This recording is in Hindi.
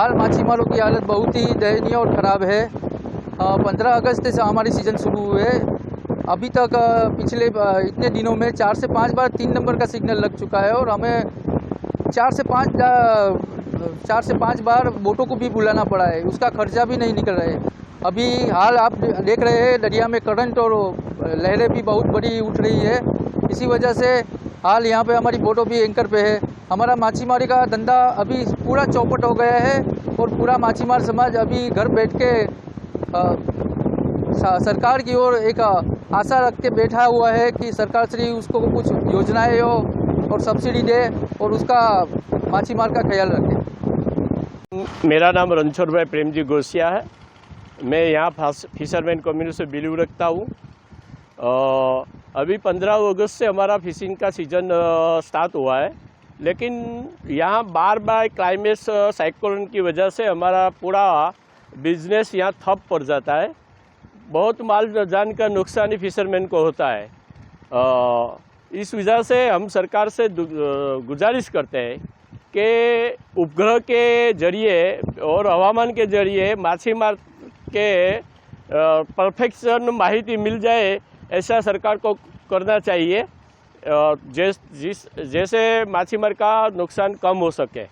हाल माछीमारों की हालत बहुत ही दयनीय और ख़राब है। पंद्रह अगस्त से हमारी सीज़न शुरू हुए। अभी तक पिछले इतने दिनों में चार से पाँच बार तीन नंबर का सिग्नल लग चुका है और हमें चार से पाँच चार से पाँच बार बोटों को भी बुलाना पड़ा है। उसका खर्चा भी नहीं निकल रहा है। अभी हाल आप देख रहे हैं, दरिया में करंट और लहरें भी बहुत बड़ी उठ रही है। इसी वजह से हाल यहाँ पे हमारी बोटों भी एंकर पे है। हमारा माछीमारी का धंधा अभी पूरा चौपट हो गया है और पूरा माछीमार समाज अभी घर बैठ के सा- सरकार की ओर एक आशा रख के बैठा हुआ है कि सरकार श्री उसको कुछ योजनाएँ हो और सब्सिडी दे और उसका माछीमार का ख्याल रखे। मेरा नाम रणछोड़ भाई प्रेम जी गोसिया है। मैं यहाँ फिशरमैन कम्युनिटी से बिलीव रखता हूँ। अभी 15 अगस्त से हमारा फिशिंग का सीज़न स्टार्ट हुआ है। लेकिन यहाँ बार बार क्लाइमेट साइक्लोन की वजह से हमारा पूरा बिज़नेस यहाँ ठप पड़ जाता है। बहुत माल जान का नुकसान ही फिशरमैन को होता है। अ, इस वजह से हम सरकार से गुजारिश करते हैं कि उपग्रह के ज़रिए और हवामान के ज़रिए माछीमार के परफेक्शन माहिती मिल जाए ऐसा सरकार को करना चाहिए जैस जिस जिस माछीमार का नुकसान कम हो सके।